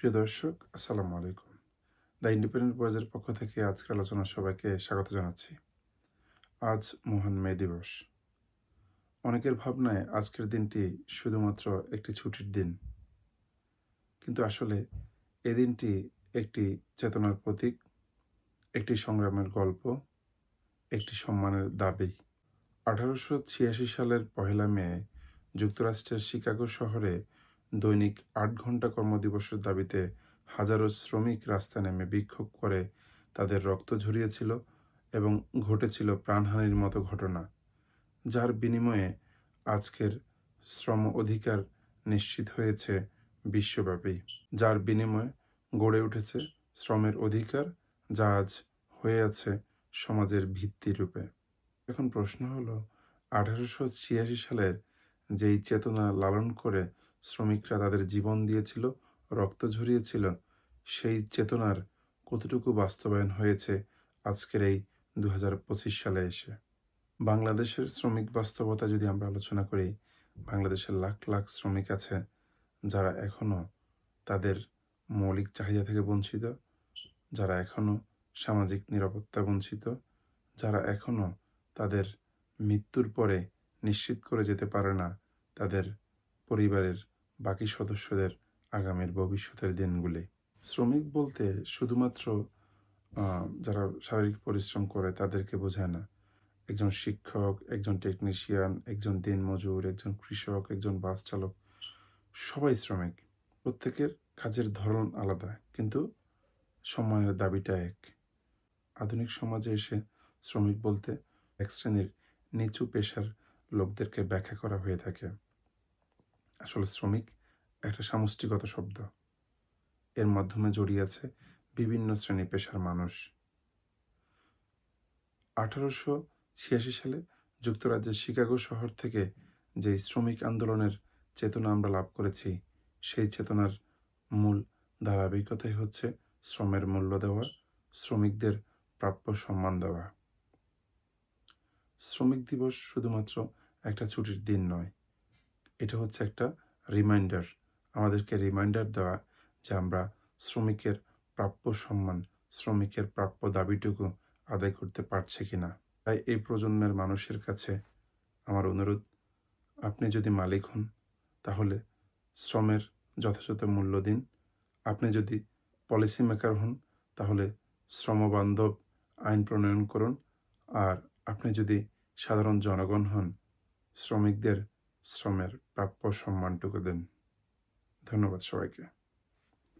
প্রিয় দর্শক, আসসালামু আলাইকুম। দ্য ইন্ডিপেন্ডেন্ট বয়েজের পক্ষ থেকে আজকের আলোচনা সবাইকে স্বাগত জানাচ্ছি। আজ মহান মে দিবস। অনেকের ভাবনায় আজকের দিনটি শুধুমাত্র একটি ছুটির দিন। কিন্তু আসলে এ দিনটি একটি চেতনার প্রতীক, একটি সংগ্রামের গল্প, একটি সম্মানের দাবি। আঠারোশো ছিয়াশি সালের পহেলা মে যুক্তরাষ্ট্রের শিকাগো শহরে দৈনিক আট ঘণ্টা কর্মদিবসের দাবিতে হাজারো শ্রমিক রাস্তায় নেমে বিক্ষোভ করে তাদের রক্ত ঝরিয়েছিল এবং ঘটেছিল প্রাণহানির মতো ঘটনা, যার বিনিময়ে আজকের শ্রম অধিকার নিশ্চিত হয়েছে বিশ্বব্যাপী, যার বিনিময়ে গড়ে উঠেছে শ্রমের অধিকার যা আজ হয়ে আছে সমাজের ভিত্তিরূপে এখন প্রশ্ন হলো, আঠারোশো ছিয়াশি সালের যেই চেতনা লালন করে শ্রমিকরা তাদের জীবন দিয়েছিল, রক্ত ঝরিয়েছিল। সেই চেতনার কতটুকু বাস্তবায়ন হয়েছে আজকের এই দু হাজার পঁচিশ সালে এসে? বাংলাদেশের শ্রমিক বাস্তবতা যদি আমরা আলোচনা করি, বাংলাদেশের লাখ লাখ শ্রমিক আছে যারা এখনও তাদের মৌলিক চাহিদা থেকে বঞ্চিত, যারা এখনও সামাজিক নিরাপত্তা বঞ্চিত, যারা এখনও তাদের মৃত্যুর পরে নিশ্চিত করে যেতে পারে না তাদের পরিবারের বাকি সদস্যদের আগামীর ভবিষ্যতের দিনগুলি। শ্রমিক বলতে শুধুমাত্র যারা শারীরিক পরিশ্রম করে তাদেরকে বোঝায় না। একজন শিক্ষক, একজন টেকনিশিয়ান একজন দিনমজুর, একজন কৃষক, একজন বাস চালক, সবাই শ্রমিক। প্রত্যেকের কাজের ধরন আলাদা, কিন্তু সম্মানের দাবিটা এক। আধুনিক সমাজে এসে শ্রমিক বলতে এক শ্রেণির নিচু পেশার লোকদেরকে ব্যাখ্যা করা হয়ে থাকে। আসলে শ্রমিক একটা সামষ্টিগত শব্দ। এর মাধ্যমে জড়িয়ে আছে বিভিন্ন শ্রেণি পেশার মানুষ। আঠারোশো ছিয়াশি সালে যুক্তরাজ্যের শিকাগো শহর থেকে যে শ্রমিক আন্দোলনের চেতনা আমরা লাভ করেছি, সেই চেতনার মূল ধারাবাহিকতাই হচ্ছে শ্রমের মূল্য দেওয়া, শ্রমিকদের প্রাপ্য সম্মান দেওয়া। শ্রমিক দিবস শুধুমাত্র একটা ছুটির দিন নয় এটা হচ্ছে একটা রিমাইন্ডার আমাদেরকে রিমাইন্ডার দেওয়া যে আমরা শ্রমিকের প্রাপ্য সম্মান, শ্রমিকের প্রাপ্য দাবিটুকু আদায় করতে পারছি কিনা। তাই এই প্রজন্মের মানুষের কাছে আমার অনুরোধ, আপনি যদি মালিক হন, তাহলে শ্রমের যথাযথ মূল্য দিন। আপনি যদি পলিসি মেকার হন, তাহলে শ্রমবান্ধব আইন প্রণয়ন করুন। আর আপনি যদি সাধারণ জনগণ হন, শ্রমিকদের শ্রমের প্রাপ্য সম্মানটুকু দেন। ধন্যবাদ সবাইকে।